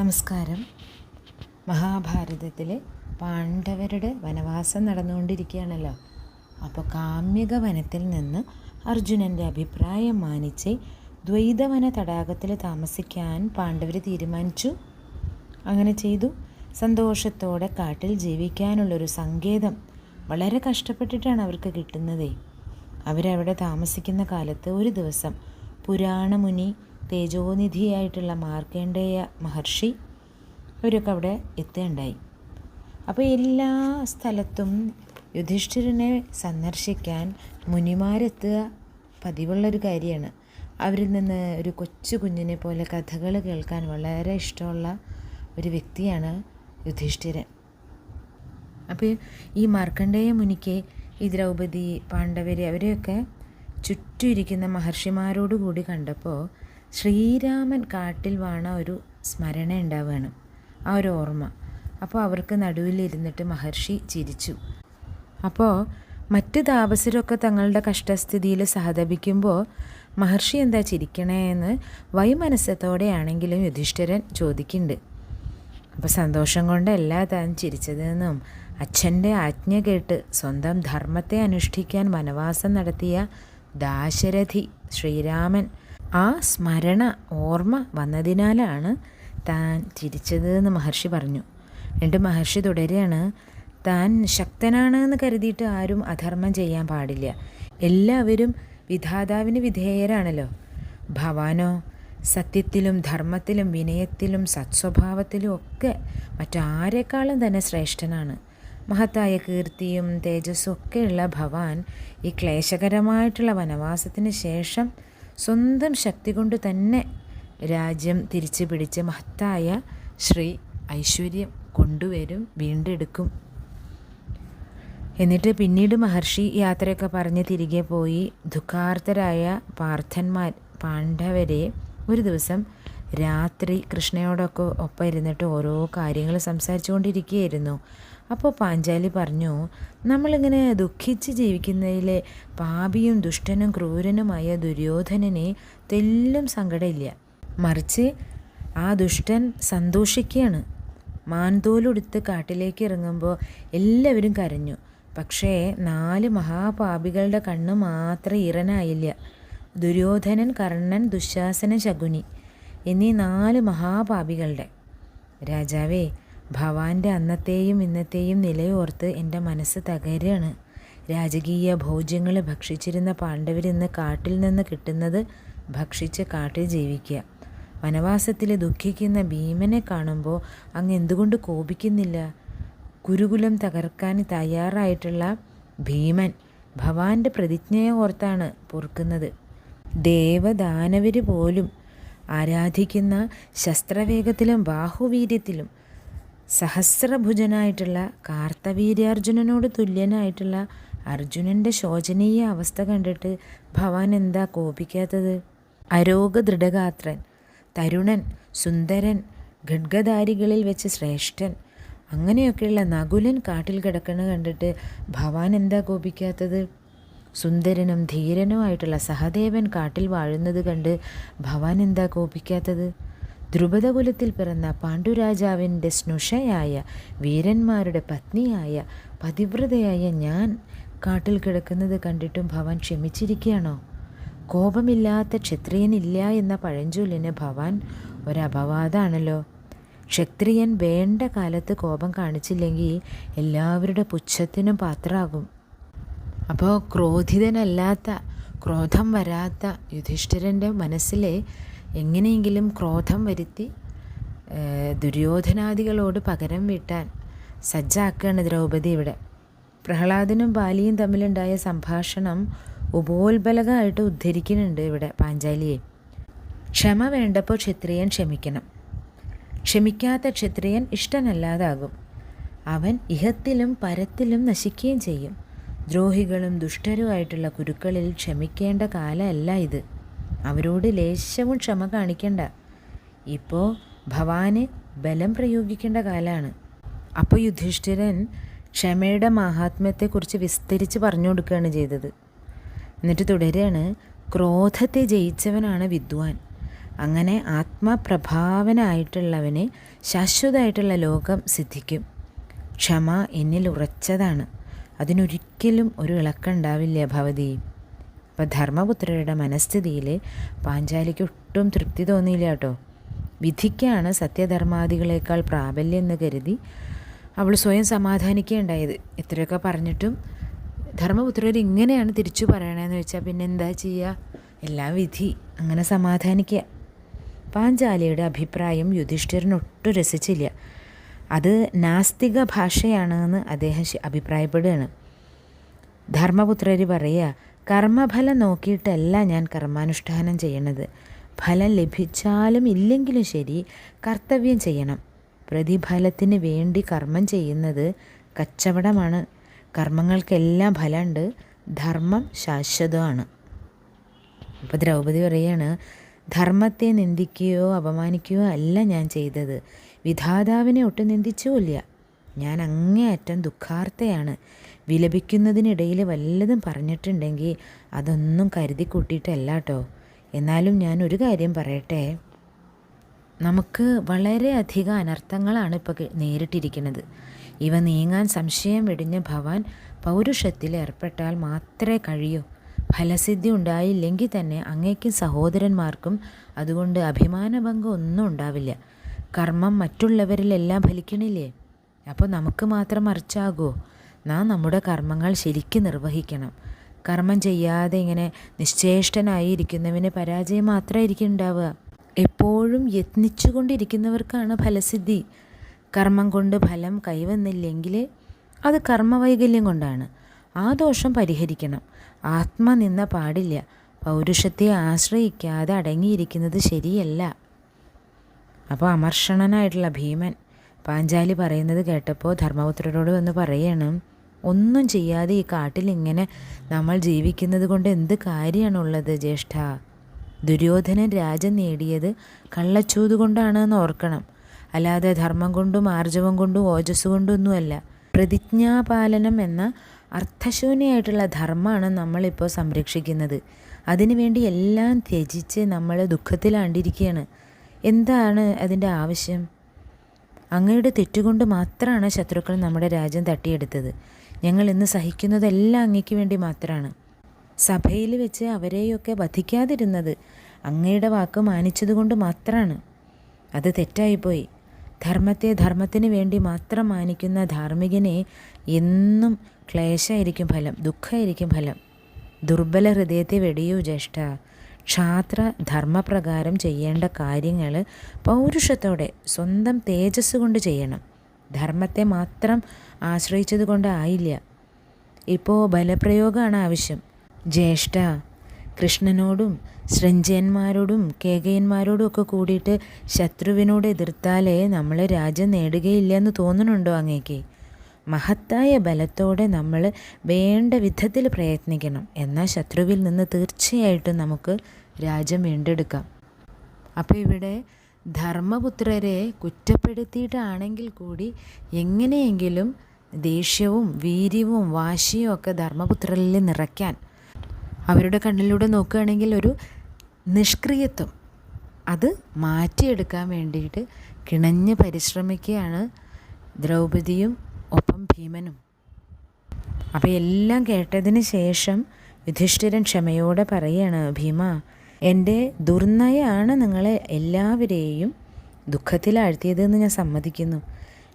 നമസ്കാരം. മഹാഭാരതത്തിൽ പാണ്ഡവരുടെ വനവാസം നടന്നുകൊണ്ടിരിക്കുകയാണല്ലോ. അപ്പോൾ കാമ്യക വനത്തിൽ നിന്ന് അർജുനന്റെ അഭിപ്രായം മാനിച്ച് ദ്വൈതവന തടാകത്തിൽ താമസിക്കാൻ പാണ്ഡവർ തീരുമാനിച്ചു. അങ്ങനെ ചെയ്തു. സന്തോഷത്തോടെ കാട്ടിൽ ജീവിക്കാനുള്ളൊരു സങ്കേതം വളരെ കഷ്ടപ്പെട്ടിട്ടാണ് അവർക്ക് കിട്ടുന്നതേ. അവരവിടെ താമസിക്കുന്ന കാലത്ത് ഒരു ദിവസം പുരാണമുനി തേജോനിധിയായിട്ടുള്ള മാർക്കേണ്ടേയ മഹർഷി അവരൊക്കെ അവിടെ എത്തുകയുണ്ടായി അപ്പോൾ എല്ലാ സ്ഥലത്തും യുധിഷ്ഠിരനെ സന്ദർശിക്കാൻ മുനിമാരെത്തുക പതിവുള്ളൊരു കാര്യമാണ്. അവരിൽ നിന്ന് ഒരു കൊച്ചു കുഞ്ഞിനെ പോലെ കഥകൾ കേൾക്കാൻ വളരെ ഇഷ്ടമുള്ള ഒരു വ്യക്തിയാണ് യുധിഷ്ഠിരൻ. അപ്പോൾ ഈ മാർക്കണ്ഡേയ മുനിക്ക് ഈ ദ്രൗപദി പാണ്ഡവര് അവരെയൊക്കെ ചുറ്റും ഇരിക്കുന്ന മഹർഷിമാരോട് കൂടി കണ്ടപ്പോൾ ശ്രീരാമൻ കാട്ടിൽ വാണ ഒരു സ്മരണ ഉണ്ടാവുകയാണ് ആ ഒരു ഓർമ്മ. അപ്പോൾ അവർക്ക് നടുവിലിരുന്നിട്ട് മഹർഷി ചിരിച്ചു. അപ്പോൾ മറ്റ് താപസരൊക്കെ തങ്ങളുടെ കഷ്ടസ്ഥിതിയിൽ സഹതപിക്കുമ്പോൾ മഹർഷി എന്താ ചിരിക്കണേ എന്ന് വൈമനസ്സത്തോടെയാണെങ്കിലും യുധിഷ്ഠിരൻ ചോദിക്കുന്നുണ്ട്. അപ്പോൾ സന്തോഷം കൊണ്ടല്ല താൻ ചിരിച്ചതെന്നും അച്ഛന്റെ ആജ്ഞ കേട്ട് സ്വന്തം ധർമ്മത്തെ അനുഷ്ഠിക്കാൻ വനവാസം നടത്തിയ ദാശരഥി ശ്രീരാമൻ ആ സ്മരണ ഓർമ്മ വന്നതിനാലാണ് താൻ ചിരിച്ചത് എന്ന് മഹർഷി പറഞ്ഞു. എന്നിട്ട് മഹർഷി തുടരുകയാണ് താൻ ശക്തനാണ് എന്ന് കരുതിയിട്ട് ആരും അധർമ്മം ചെയ്യാൻ പാടില്ല. എല്ലാവരും വിധാതാവിന് വിധേയരാണല്ലോ. ഭവാനോ സത്യത്തിലും ധർമ്മത്തിലും വിനയത്തിലും സത്സ്വഭാവത്തിലും ഒക്കെ മറ്റാരെക്കാളും തന്നെ ശ്രേഷ്ഠനാണ്. മഹത്തായ കീർത്തിയും തേജസ്സും ഒക്കെയുള്ള ഭവാൻ ഈ ക്ലേശകരമായിട്ടുള്ള വനവാസത്തിന് ശേഷം സ്വന്തം ശക്തി കൊണ്ട് തന്നെ രാജ്യം തിരിച്ചു പിടിച്ച് മഹത്തായ ശ്രീ ഐശ്വര്യം കൊണ്ടുവരും വീണ്ടെടുക്കും. എന്നിട്ട് പിന്നീട് മഹർഷി യാത്രയൊക്കെ പറഞ്ഞ് തിരികെ പോയി. ദുഃഖാർത്തരായ പാർത്ഥന്മാർ പാണ്ഡവരെ ഒരു ദിവസം രാത്രി കൃഷ്ണയോടൊക്കെ ഒപ്പം ഇരുന്നിട്ട് ഓരോ കാര്യങ്ങൾ സംസാരിച്ചു കൊണ്ടിരിക്കുകയായിരുന്നു അപ്പോൾ പാഞ്ചാലി പറഞ്ഞു നമ്മളിങ്ങനെ ദുഃഖിച്ച് ജീവിക്കുന്നതിലെ പാപിയും ദുഷ്ടനും ക്രൂരനുമായ ദുര്യോധനനെ തെല്ലും സങ്കടമില്ല. മറിച്ച് ആ ദുഷ്ടൻ സന്തോഷിക്കുകയാണ്. മാൻതോലുടുത്ത് കാട്ടിലേക്ക് ഇറങ്ങുമ്പോൾ എല്ലാവരും കരഞ്ഞു. പക്ഷേ നാല് മഹാപാപികളുടെ കണ്ണ് മാത്രം ഇറനായില്ല ദുര്യോധനൻ കർണൻ ദുശാസന ശകുനി എന്നീ നാല് മഹാപാപികളുടെ. രാജാവേ ഭവാന്റെ അന്നത്തെയും ഇന്നത്തെയും നിലയോർത്ത് എന്റെ മനസ്സ് തകരുകയാണ് രാജകീയ ഭോജ്യങ്ങൾ ഭക്ഷിച്ചിരുന്ന പാണ്ഡവരിന്ന് കാട്ടിൽ നിന്ന് കിട്ടുന്നത് ഭക്ഷിച്ച് കാട്ടിൽ ജീവിക്കുക. വനവാസത്തിൽ ദുഃഖിക്കുന്ന ഭീമനെ കാണുമ്പോൾ അങ്ങ് എന്തുകൊണ്ട് കോപിക്കുന്നില്ല? കുരുകുലം തകർക്കാൻ തയ്യാറായിട്ടുള്ള ഭീമൻ ഭവാന്റെ പ്രതിജ്ഞയെ ഓർത്താണ് പൊറുക്കുന്നത്. ദേവദാനവർ പോലും ആരാധിക്കുന്ന ശസ്ത്രവേഗത്തിലും ബാഹുവീര്യത്തിലും സഹസ്രഭുജനായിട്ടുള്ള കാർത്തവീര്യാർജുനനോട് തുല്യനായിട്ടുള്ള അർജുനന്റെ ശോചനീയ അവസ്ഥ കണ്ടിട്ട് ഭവാൻ എന്താ കോപിക്കാത്തത്? അരോഗ ദൃഢഗാത്രൻ തരുണൻ സുന്ദരൻ ഖഡ്ഗധാരികളിൽ വെച്ച് ശ്രേഷ്ഠൻ അങ്ങനെയൊക്കെയുള്ള നകുലൻ കാട്ടിൽ കിടക്കണ കണ്ടിട്ട് ഭവാൻ എന്താ കോപിക്കാത്തത്? സുന്ദരനും ധീരനുമായിട്ടുള്ള സഹദേവൻ കാട്ടിൽ വാഴുന്നത് കണ്ട് ഭവാൻ എന്താ കോപിക്കാത്തത്? ദ്രുപദകുലത്തിൽ പിറന്ന പാണ്ഡുരാജാവിന്റെ സ്നുഷയായ വീരന്മാരുടെ പത്നിയായ പതിവ്രതയായ ഞാൻ കാട്ടിൽ കിടക്കുന്നത് കണ്ടിട്ടും ഭവാൻ ക്ഷമിച്ചിരിക്കുകയാണോ? കോപമില്ലാത്ത ക്ഷത്രിയനില്ല എന്ന പഴഞ്ചൊല്ലിന് ഭവാൻ ഒരപവാദമാണല്ലോ ക്ഷത്രിയൻ വേണ്ട കാലത്ത് കോപം കാണിച്ചില്ലെങ്കിൽ എല്ലാവരുടെ പുച്ഛത്തിനും പാത്രമാകും. അപ്പോൾ ക്രോധിതനല്ലാത്ത ക്രോധം വരാത്ത യുധിഷ്ഠിരന്റെ മനസ്സിലെ എങ്ങനെയെങ്കിലും ക്രോധം വരുത്തി ദുര്യോധനാദികളോട് പകരം വീട്ടാൻ സജ്ജാക്കുകയാണ് ദ്രൗപദി ഇവിടെ. പ്രഹ്ലാദനും ബാലിയും തമ്മിലുണ്ടായ സംഭാഷണം ഉപോത്ബലകമായിട്ട് ഉദ്ധരിക്കുന്നുണ്ട് ഇവിടെ പാഞ്ചാലിയെ. ക്ഷമ വേണ്ടപ്പോൾ ക്ഷത്രിയൻ ക്ഷമിക്കണം. ക്ഷമിക്കാത്ത ക്ഷത്രിയൻ ഇഷ്ടനല്ലാതാകും. അവൻ ഇഹത്തിലും പരത്തിലും നശിക്കുകയും ചെയ്യും. ദ്രോഹികളും ദുഷ്ടരുമായിട്ടുള്ള കുരുക്കളിൽ ക്ഷമിക്കേണ്ട കാലമല്ല ഇത്. അവരോട് ലേശവും ക്ഷമ കാണിക്കണ്ട. ഇപ്പോൾ ഭവാന് ബലം പ്രയോഗിക്കേണ്ട കാലമാണ് അപ്പോൾ യുധിഷ്ഠിരൻ ക്ഷമയുടെ മഹാത്മ്യത്തെക്കുറിച്ച് വിസ്തരിച്ച് പറഞ്ഞു കൊടുക്കുകയാണ് ചെയ്തത്. എന്നിട്ട് തുടരുകയാണ് ക്രോധത്തെ ജയിച്ചവനാണ് വിദ്വാൻ. അങ്ങനെ ആത്മപ്രഭാവനായിട്ടുള്ളവന് ശാശ്വതമായിട്ടുള്ള ലോകം സിദ്ധിക്കും. ക്ഷമ എന്നിൽ ഉറച്ചതാണ്. അതിനൊരിക്കലും ഒരു ഇളക്കുണ്ടാവില്ല ഭവതി. അപ്പോൾ ധർമ്മപുത്രരുടെ മനസ്ഥിതിയിൽ പാഞ്ചാലിക്ക് ഒട്ടും തൃപ്തി തോന്നിയില്ല കേട്ടോ. വിധിക്കാണ് സത്യധർമാദികളേക്കാൾ പ്രാബല്യം എന്ന് കരുതി അവൾ സ്വയം സമാധാനിക്കുകയുണ്ടായത്. ഇത്രയൊക്കെ പറഞ്ഞിട്ടും ധർമ്മപുത്രർ ഇങ്ങനെയാണ് തിരിച്ചു പറയണതെന്ന് വെച്ചാൽ പിന്നെ എന്താ ചെയ്യുക എല്ലാം വിധി അങ്ങനെ സമാധാനിക്കുക പാഞ്ചാലിയുടെ അഭിപ്രായം യുധിഷ്ഠിരൻ ഒട്ടും രസിച്ചില്ല. അത് നാസ്തിക ഭാഷയാണെന്ന് അദ്ദേഹം അഭിപ്രായപ്പെടുകയാണ്. ധർമ്മപുത്രർ പറയുക കർമ്മഫലം നോക്കിയിട്ടല്ല ഞാൻ കർമാനുഷ്ഠാനം ചെയ്യണത്. ഫലം ലഭിച്ചാലും ഇല്ലെങ്കിലും ശരി കർത്തവ്യം ചെയ്യണം. പ്രതിഫലത്തിന് വേണ്ടി കർമ്മം ചെയ്യുന്നത് കച്ചവടമാണ്. കർമ്മങ്ങൾക്കെല്ലാം ഫലമുണ്ട്. ധർമ്മം ശാശ്വതമാണ്. അപ്പോൾ ദ്രൗപദി പറയാണ് ധർമ്മത്തെ നിന്ദിക്കുകയോ അപമാനിക്കുകയോ അല്ല ഞാൻ ചെയ്തത്. വിധാതാവിനെ ഒട്ടും നിന്ദിച്ചുമില്ല. ഞാൻ അങ്ങേയറ്റം ദുഃഖാർത്ഥയാണ് വിലപിക്കുന്നതിനിടയിൽ വല്ലതും പറഞ്ഞിട്ടുണ്ടെങ്കിൽ അതൊന്നും കരുതി കൂട്ടിയിട്ടല്ല കേട്ടോ എന്നാലും ഞാൻ ഒരു കാര്യം പറയട്ടെ. നമുക്ക് വളരെയധികം അനർത്ഥങ്ങളാണ് ഇപ്പോൾ നേരിട്ടിരിക്കുന്നത്. ഇവ നീങ്ങാൻ സംശയം വെടിഞ്ഞ ഭവാൻ പൗരുഷത്തിൽ ഏർപ്പെട്ടാൽ മാത്രമേ കഴിയൂ. ഫലസിദ്ധി ഉണ്ടായില്ലെങ്കിൽ തന്നെ അങ്ങേക്കും സഹോദരന്മാർക്കും അതുകൊണ്ട് അഭിമാനഭംഗം ഒന്നും ഉണ്ടാവില്ല. കർമ്മം മറ്റുള്ളവരിലെല്ലാം ഫലിക്കണില്ലേ? അപ്പോൾ നമുക്ക് മാത്രം മറിച്ചാകുമോ നാം നമ്മുടെ കർമ്മങ്ങൾ ശരിക്കും നിർവഹിക്കണം. കർമ്മം ചെയ്യാതെ ഇങ്ങനെ നിശ്ചേഷ്ടനായി ഇരിക്കുന്നവന് പരാജയം മാത്രമായിരിക്കും ഉണ്ടാവുക. എപ്പോഴും യത്നിച്ചുകൊണ്ടിരിക്കുന്നവർക്കാണ് ഫലസിദ്ധി. കർമ്മം കൊണ്ട് ഫലം കൈവന്നില്ലെങ്കിൽ അത് കർമ്മവൈകല്യം കൊണ്ടാണ്. ആ ദോഷം പരിഹരിക്കണം. ആത്മ നിന്ന പാടില്ല. പൗരുഷത്തെ ആശ്രയിക്കാതെ അടങ്ങിയിരിക്കുന്നത് ശരിയല്ല. അപ്പോൾ അമർഷണനായിട്ടുള്ള ഭീമൻ പാഞ്ചാലി പറയുന്നത് കേട്ടപ്പോൾ ധർമ്മപുത്രരോട് വന്ന് പറയണം. ഒന്നും ചെയ്യാതെ ഈ കാട്ടിൽ ഇങ്ങനെ നമ്മൾ ജീവിക്കുന്നത് കൊണ്ട് എന്ത് കാര്യമാണുള്ളത് ജ്യേഷ്ഠ? ദുര്യോധനൻ രാജൻ നേടിയത് കള്ളച്ചൂത് കൊണ്ടാണെന്ന് ഓർക്കണം. അല്ലാതെ ധർമ്മം കൊണ്ടും ആർജവം കൊണ്ടും ഓജസ് കൊണ്ടൊന്നുമല്ല. പ്രതിജ്ഞാപാലനം എന്ന അർത്ഥശൂന്യമായിട്ടുള്ള ധർമ്മമാണ് നമ്മളിപ്പോൾ സംരക്ഷിക്കുന്നത്. അതിനുവേണ്ടി എല്ലാം ത്യജിച്ച് നമ്മൾ ദുഃഖത്തിലാണ്ടിരിക്കുകയാണ്. എന്താണ് അതിന്റെ ആവശ്യം? അങ്ങയുടെ തെറ്റുകൊണ്ട് മാത്രമാണ് ശത്രുക്കൾ നമ്മുടെ രാജ്യം തട്ടിയെടുത്തത്. ഞങ്ങൾ ഇന്ന് സഹിക്കുന്നതെല്ലാം അങ്ങയ്ക്ക് വേണ്ടി മാത്രമാണ് സഭയിൽ വെച്ച് അവരെയൊക്കെ വധിക്കാതിരുന്നത് അങ്ങയുടെ വാക്ക് മാനിച്ചതുകൊണ്ട് മാത്രമാണ് അത് തെറ്റായിപ്പോയി. ധർമ്മത്തെ ധർമ്മത്തിന് വേണ്ടി മാത്രം മാനിക്കുന്ന ധാർമ്മികനെ എന്നും ക്ലേശമായിരിക്കും ഫലം ദുഃഖമായിരിക്കും ഫലം. ദുർബല ഹൃദയത്തെ വെടിയൂ ജ്യേഷ്ഠ. ക്ഷാത്ര ധർമ്മപ്രകാരം ചെയ്യേണ്ട കാര്യങ്ങൾ പൗരുഷത്തോടെ സ്വന്തം തേജസ് കൊണ്ട് ചെയ്യണം. ധർമ്മത്തെ മാത്രം ആശ്രയിച്ചത് കൊണ്ടായില്ല ഇപ്പോൾ ബലപ്രയോഗമാണ് ആവശ്യം. ജ്യേഷ്ഠ കൃഷ്ണനോടും ശൃഞ്ജയന്മാരോടും കേകയന്മാരോടും ഒക്കെ കൂടിയിട്ട് ശത്രുവിനോട് എതിർത്താലേ നമ്മൾ രാജ്യം നേടുകയില്ല എന്ന് തോന്നുന്നുണ്ടോ അങ്ങേക്ക്? മഹത്തായ ബലത്തോടെ നമ്മൾ വേണ്ട വിധത്തിൽ പ്രയത്നിക്കണം. എന്നാൽ ശത്രുവിൽ നിന്ന് തീർച്ചയായിട്ടും നമുക്ക് രാജ്യം വീണ്ടെടുക്കാം. അപ്പോൾ ഇവിടെ ധർമ്മപുത്രരെ കുറ്റപ്പെടുത്തിയിട്ടാണെങ്കിൽ കൂടി എങ്ങനെയെങ്കിലും ദേഷ്യവും വീര്യവും വാശിയും ഒക്കെ ധർമ്മപുത്രരിൽ നിറയ്ക്കാൻ അവരുടെ കണ്ണിലൂടെ നോക്കുകയാണെങ്കിൽ ഒരു നിഷ്ക്രിയത്വം അത് മാറ്റിയെടുക്കാൻ വേണ്ടിയിട്ട് കിണഞ്ഞ് പരിശ്രമിക്കുകയാണ് ദ്രൗപദിയും ഒപ്പം ഭീമനും. അപ്പോൾ എല്ലാം കേട്ടതിന് ശേഷം യുധിഷ്ഠിരൻ ക്ഷമയോടെ പറയാണ് ഭീമ എന്റെ ദുർനയാണ് നിങ്ങളെ എല്ലാവരെയും ദുഃഖത്തിലാഴ്ത്തിയതെന്ന് ഞാൻ സമ്മതിക്കുന്നു.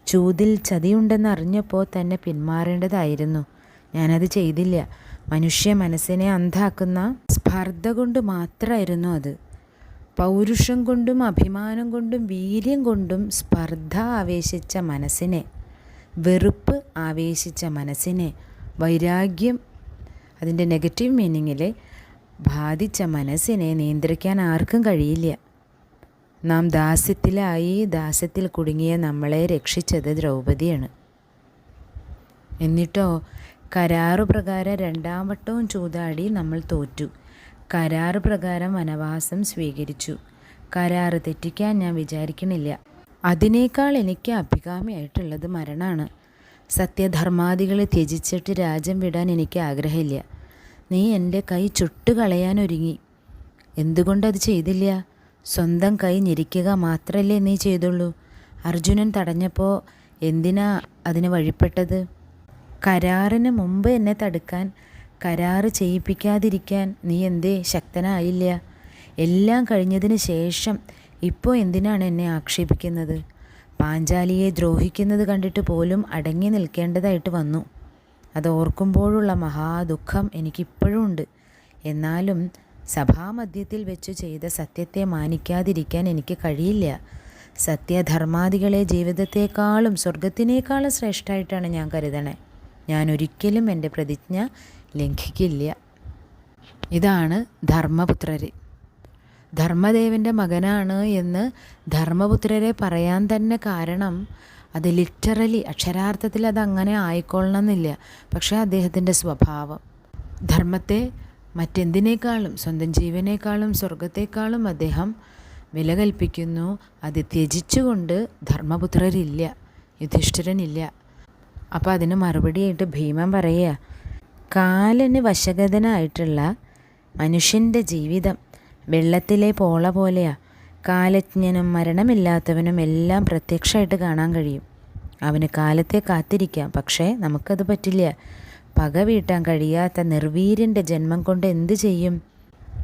ചൂതിൽ ചതിയുണ്ടെന്ന് അറിഞ്ഞപ്പോൾ തന്നെ പിന്മാറേണ്ടതായിരുന്നു. ഞാനത് ചെയ്തില്ല. മനുഷ്യ മനസ്സിനെ അന്ധാക്കുന്ന സ്പർദ്ധ കൊണ്ട് മാത്രമായിരുന്നു അത്. പൗരുഷം കൊണ്ടും അഭിമാനം കൊണ്ടും വീര്യം കൊണ്ടും സ്പർദ്ധ ആവേശിച്ച മനസ്സിനെ വെറുപ്പ് ആവേശിച്ച മനസ്സിനെ വൈരാഗ്യം അതിന്റെ നെഗറ്റീവ് മീനിങ്ങിൽ ബാധിച്ച മനസ്സിനെ നിയന്ത്രിക്കാൻ ആർക്കും കഴിയില്ല. നാം ദാസ്യത്തിലായി ദാസ്യത്തിൽ കുടുങ്ങിയ നമ്മളെ രക്ഷിച്ചത് ദ്രൗപതിയാണ് എന്നിട്ടോ കരാറു പ്രകാരം രണ്ടാം വട്ടവും ചൂതാടി നമ്മൾ തോറ്റു. കരാറ് പ്രകാരം വനവാസം സ്വീകരിച്ചു. കരാറ് തെറ്റിക്കാൻ ഞാൻ വിചാരിക്കണില്ല. അതിനേക്കാൾ എനിക്ക് അഭികാമിയായിട്ടുള്ളത് മരണമാണ് സത്യധർമാദികളെ ത്യജിച്ചിട്ട് രാജ്യം വിടാൻ എനിക്ക് ആഗ്രഹമില്ല. നീ എന്റെ കൈ ചുട്ടുകളയാൻ ഒരുങ്ങി. എന്തുകൊണ്ടത് ചെയ്തില്ല? സ്വന്തം കൈ ഞെരിക്കുക മാത്രമല്ലേ നീ ചെയ്തുള്ളൂ. അർജുനൻ തടഞ്ഞപ്പോൾ എന്തിനാ അതിന് വഴിപ്പെട്ടത്? കരാറിന് മുമ്പ് എന്നെ തടുക്കാൻ കരാറ് ചെയ്യിപ്പിക്കാതിരിക്കാൻ നീ എന്തേ ശക്തനായില്ല? എല്ലാം കഴിഞ്ഞതിന് ശേഷം ഇപ്പോൾ എന്തിനാണ് എന്നെ ആക്ഷേപിക്കുന്നത്? പാഞ്ചാലിയെ ദ്രോഹിക്കുന്നത് കണ്ടിട്ട് പോലും അടങ്ങി നിൽക്കേണ്ടതായിട്ട് വന്നു. അത് ഓർക്കുമ്പോഴുള്ള മഹാദുഃഖം എനിക്കിപ്പോഴും ഉണ്ട്. എന്നാലും സഭാമധ്യത്തിൽ വെച്ച് ചെയ്ത സത്യത്തെ മാനിക്കാതിരിക്കാൻ എനിക്ക് കഴിയില്ല. സത്യധർമാദികളെ ജീവിതത്തെക്കാളും സ്വർഗത്തിനേക്കാളും ശ്രേഷ്ഠമായിട്ടാണ് ഞാൻ കരുതണേ. ഞാൻ ഒരിക്കലും എന്റെ പ്രതിജ്ഞ ലംഘിക്കില്ല. ഇതാണ് ധർമ്മപുത്രര്. ധർമ്മദേവന്റെ മകനാണ് എന്ന് ധർമ്മപുത്രരെ പറയാൻ തന്നെ കാരണം അത് ലിറ്ററലി അക്ഷരാർത്ഥത്തിൽ അത് അങ്ങനെ ആയിക്കൊള്ളണം എന്നില്ല പക്ഷേ അദ്ദേഹത്തിന്റെ സ്വഭാവം. ധർമ്മത്തെ മറ്റെന്തിനേക്കാളും സ്വന്തം ജീവനേക്കാളും സ്വർഗത്തെക്കാളും അദ്ദേഹം വില കൽപ്പിക്കുന്നു അത് ത്യജിച്ചുകൊണ്ട് ധർമ്മപുത്രരില്ല യുധിഷ്ഠിരനില്ല. അപ്പോൾ അതിന് മറുപടിയായിട്ട് ഭീമൻ പറയുക കാലന് വശഗതനായിട്ടുള്ള മനുഷ്യന്റെ ജീവിതം വെള്ളത്തിലെ പോള പോലെയാ. കാലജ്ഞനും മരണമില്ലാത്തവനും എല്ലാം പ്രത്യക്ഷമായിട്ട് കാണാൻ കഴിയും. അവന് കാലത്തെ കാത്തിരിക്കാം പക്ഷേ നമുക്കത് പറ്റില്ല. പക വീട്ടാൻ കഴിയാത്ത നിർവീര്യന്റെ ജന്മം കൊണ്ട് എന്തു ചെയ്യും?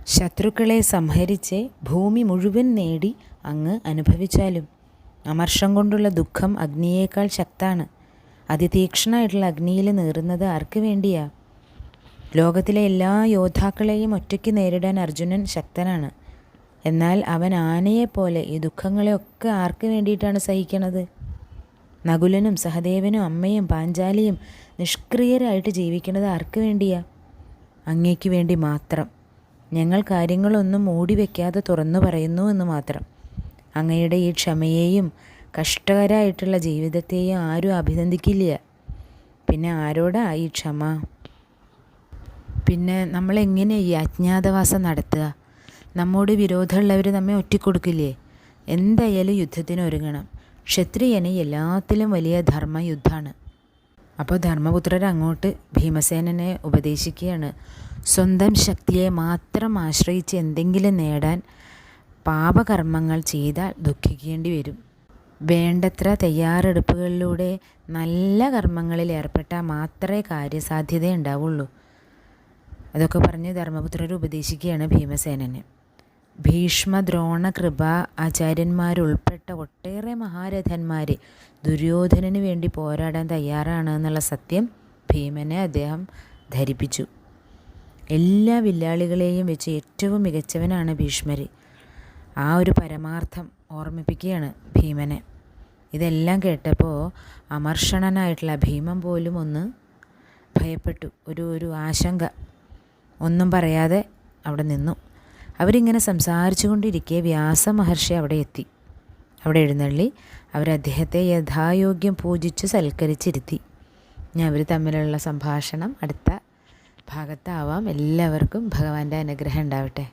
ശത്രുക്കളെ സംഹരിച്ച് ഭൂമി മുഴുവൻ നേടി അങ്ങ് അനുഭവിച്ചാലും. അമർഷം കൊണ്ടുള്ള ദുഃഖം അഗ്നിയേക്കാൾ ശക്താണ്. അതിതീക്ഷണമായിട്ടുള്ള അഗ്നിയിൽ നീറുന്നത് ആർക്ക് വേണ്ടിയാ? ലോകത്തിലെ എല്ലാ യോദ്ധാക്കളെയും ഒറ്റയ്ക്ക് നേരിടാൻ അർജുനൻ ശക്തനാണ്. എന്നാൽ അവൻ ആനയെപ്പോലെ ഈ ദുഃഖങ്ങളെയൊക്കെ ആർക്ക് വേണ്ടിയിട്ടാണ് സഹിക്കണത്? നകുലനും സഹദേവനും അമ്മയും പാഞ്ചാലിയും നിഷ്ക്രിയരായിട്ട് ജീവിക്കുന്നത് ആർക്ക് വേണ്ടിയാ? അങ്ങേക്ക് വേണ്ടി മാത്രം. ഞങ്ങൾ കാര്യങ്ങളൊന്നും മൂടി വയ്ക്കാതെ തുറന്നു പറയുന്നു എന്ന് മാത്രം. അങ്ങയുടെ ഈ ക്ഷമയെയും കഷ്ടകരമായിട്ടുള്ള ജീവിതത്തെയും ആരും അഭിനന്ദിക്കില്ല. പിന്നെ ആരോടാ ഈ ക്ഷമ? പിന്നെ നമ്മളെങ്ങനെ ഈ അജ്ഞാതവാസം നടത്തുക? നമ്മോട് വിരോധമുള്ളവർ നമ്മെ ഒറ്റിക്കൊടുക്കില്ലേ? എന്തായാലും യുദ്ധത്തിന് ഒരുങ്ങണം. ക്ഷത്രിയന് എല്ലാത്തിലും വലിയ ധർമ്മയുദ്ധമാണ്. അപ്പോൾ ധർമ്മപുത്രർ അങ്ങോട്ട് ഭീമസേനനെ ഉപദേശിക്കുകയാണ്. സ്വന്തം ശക്തിയെ മാത്രം ആശ്രയിച്ച് എന്തെങ്കിലും നേടാൻ പാപകർമ്മങ്ങൾ ചെയ്താൽ ദുഃഖിക്കേണ്ടി വരും. വേണ്ടത്ര തയ്യാറെടുപ്പുകളിലൂടെ നല്ല കർമ്മങ്ങളിൽ ഏർപ്പെട്ടാൽ മാത്രമേ കാര്യസാധ്യത ഉണ്ടാവുള്ളൂ അതൊക്കെ പറഞ്ഞ് ധർമ്മപുത്രർ ഉപദേശിക്കുകയാണ് ഭീമസേനന്. ഭീഷ്മ ദ്രോണ കൃപ ആചാര്യന്മാരുൾപ്പെട്ട ഒട്ടേറെ മഹാരഥന്മാർ ദുര്യോധനന് വേണ്ടി പോരാടാൻ തയ്യാറാണ് എന്നുള്ള സത്യം ഭീമനെ അദ്ദേഹം ധരിപ്പിച്ചു. എല്ലാ വില്ലാളികളെയും വെച്ച് ഏറ്റവും മികച്ചവനാണ് ഭീഷ്മർ ആ ഒരു പരമാർത്ഥം ഓർമ്മിപ്പിക്കുകയാണ് ഭീമനെ. ഇതെല്ലാം കേട്ടപ്പോൾ അമർഷണനായിട്ടുള്ള ഭീമൻ പോലും ഒന്ന് ഭയപ്പെട്ടു. ഒരു ഒരു ആശങ്ക. ഒന്നും പറയാതെ അവിടെ നിന്നു. അവരിങ്ങനെ സംസാരിച്ചു കൊണ്ടിരിക്കെ വ്യാസ മഹർഷി അവിടെ എത്തി. അവിടെ എഴുന്നള്ളി അവർ അദ്ദേഹത്തെ യഥായോഗ്യം പൂജിച്ച് സൽക്കരിച്ചിരുത്തി. ഞാൻ അവർ തമ്മിലുള്ള സംഭാഷണം അടുത്ത ഭാഗത്താവാം. എല്ലാവർക്കും ഭഗവാന്റെ അനുഗ്രഹം ഉണ്ടാവട്ടെ.